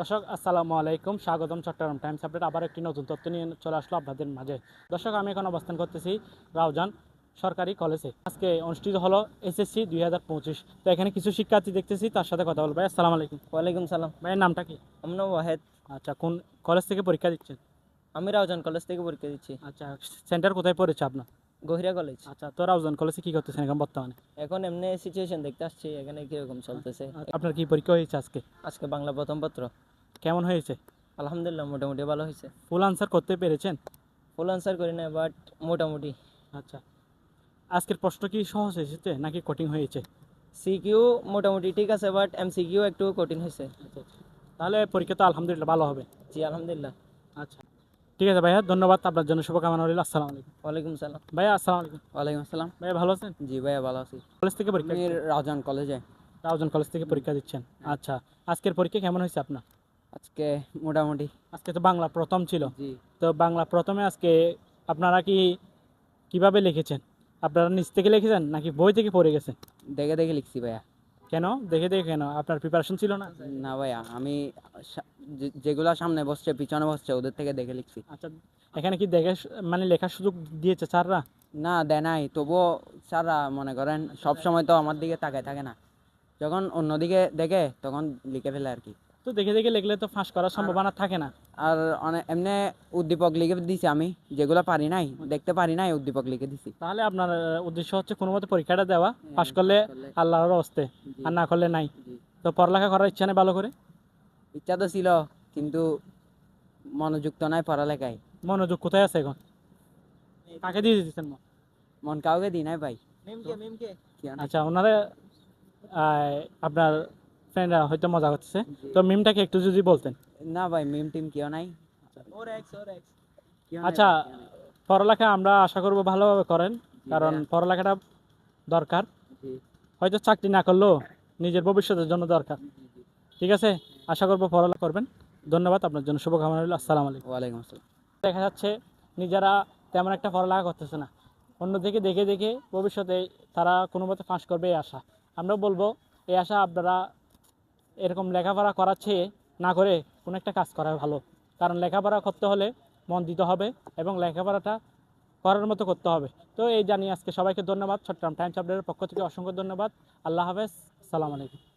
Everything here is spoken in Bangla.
দর্শক আসসালামু আলাইকুম। স্বাগতম চট্টগ্রাম টাইমস আপডেট। আবার একটি নতুন তথ্য নিয়ে চলে আসলো আপনাদের মাঝে। দর্শক আমি এখন অবস্থান করতেছি রাউজান সরকারি কলেজে। আজকে অনুষ্ঠিত হলো এসএসসি দুই হাজার পঁচিশ। তো এখানে কিছু শিক্ষার্থী দেখতেছি তার সাথে কথা বলব। ভাই আসসালামু আলাইকুম। ওয়ালাইকুম সালাম। ভাইয়ের নামটা কি? আমার নাম ওয়াহেদ। আচ্ছা কোন কলেজ থেকে পরীক্ষা দিচ্ছেন? আমি রাউজান কলেজ থেকে পরীক্ষা দিচ্ছি। আচ্ছা সেন্টার কোথায় পড়েছে আপনার? গহিরা কলেজ আচ্ছা তো রাউজান কলেজে কি করতেছেন এখন বর্তমানে? এখন এমনি সিচুয়েশন দেখতে আসছি এখানে কীরকম চলতেছে। আপনার কি পরীক্ষা হয়েছে আজকে? আজকে বাংলা প্রথম পত্র। কেমন হয়েছে? আলহামদুলিল্লাহ মোটামুটি ভালো হয়েছে। ফুল আনসার করতে পেরেছেন? ফুল আনসার করি না বাট মোটামুটি। আচ্ছা আজকের প্রশ্ন কি সহজ এসেছে নাকি কঠিন হয়েছে? সিকিউ মোটামুটি ঠিক আছে বাট এমসিকিউ একটু কঠিন হয়েছে। তাহলে পরীক্ষা তো আলহামদুলিল্লাহ ভালো হবে। জি আলহামদুলিল্লাহ। আচ্ছা। ঠিক আছে ভাইয়া ধন্যবাদ আপনার জন্য শুভকামনা রইল আসসালামু আলাইকুম। ওয়ালাইকুম সালাম। ভাইয়া আসসালামু আলাইকুম। ওয়ালাইকুম আসসালাম। ভাইয়া ভালো আছেন? জি ভাইয়া ভালো আছি। কলেজ থেকে পরীক্ষা? রাউজান কলেজে। রাউজান কলেজ থেকে পরীক্ষা দিচ্ছেন? আচ্ছা আজকের পরীক্ষা কেমন হয়েছে আপনার? আজকে মোটামুটি। আজকে তো বাংলা প্রথম ছিল। জি। তো বাংলা প্রথমে আজকে আপনারা কি কীভাবে লিখেছেন? আপনারা নিচ থেকে লিখেছেন নাকি বই থেকে পড়ে গেছেন? দেখে দেখে লিখছি ভাইয়া। কেন? দেখে দেখে কেন? আপনার প্রিপারেশন ছিল না? না ভাইয়া আমি যেগুলো সামনে বসছে পিছনে বসছে ওদের থেকে দেখে লিখছি। আচ্ছা এখানে কি দেখে মানে লেখার সুযোগ দিয়েছে স্যাররা? না দেয় নাই। তবুও স্যাররা মনে করেন সব সময় তো আমার দিকে তাকায় থাকে না। যখন অন্যদিকে দেখে তখন লিখে ফেলে আর কি। তো দেখে দেখে লিখলে তো ফাঁস করার সম্ভাবনা থাকে না। আর অনেক এমনি উদ্দীপক লিখে দিছি আমি যেগুলো পারি নাই দেখতে পারি নাই উদ্দীপক লিখে দিছি। তাহলে আপনার উদ্দেশ্য হচ্ছে কোনো মতে পরীক্ষাটা দেওয়া পাশ করলে আল্লাহর হস্তে আর না করলে নাই। তো পড়ালেখা করার ইচ্ছা নেই ভালো করে? ইচ্ছা তো ছিল কিন্তু মনোযোগ তো নাই পড়ালেখায়। মনোযোগ কোথায় আছে এখন? কাকে দিয়ে দিতেছেন মন? মন কাউকে দিই নাই ভাই। আচ্ছা ওনারা আপনার ফ্রেন্ডরা হয়তো মজা করতেছে। তো মিমটাকে একটু যদি বলতেন। না ভাই মিম টিম কেউ নাই। আচ্ছা। পড়ালেখা আমরা আশা করব ভালোভাবে করেন কারণ পড়ালেখাটা দরকার। হয়তো চাকরি না করলেও নিজের ভবিষ্যতের জন্য দরকার। ঠিক আছে? আশা করব পড়ালেখা করবেন। ধন্যবাদ আপনার জন্য শুভকামনা রইল। আসসালামু আলাইকুম। ওয়ালাইকুম আসসালাম। দেখা যাচ্ছে নিজেরা তেমন একটা পড়ালেখা করতেছে না। অন্যদিকে দেখে দেখে ভবিষ্যতে তারা কোনো মতে ফাঁস করবে এই আশা। আমরা বলব এই আশা আপনারা এরকম লেখাপড়া করার চেয়ে না করে কোনো একটা কাজ করা ভালো। কারণ লেখাপড়া করতে হলে মন দিতে হবে এবং লেখাপড়াটা করার মতো করতে হবে। তো এই জানিয়ে আজকে সবাইকে ধন্যবাদ। চট্টগ্রাম টাইমস আপডেটের পক্ষ থেকে অসংখ্য ধন্যবাদ। আল্লাহ হাফেজ। সালাম আলাইকুম।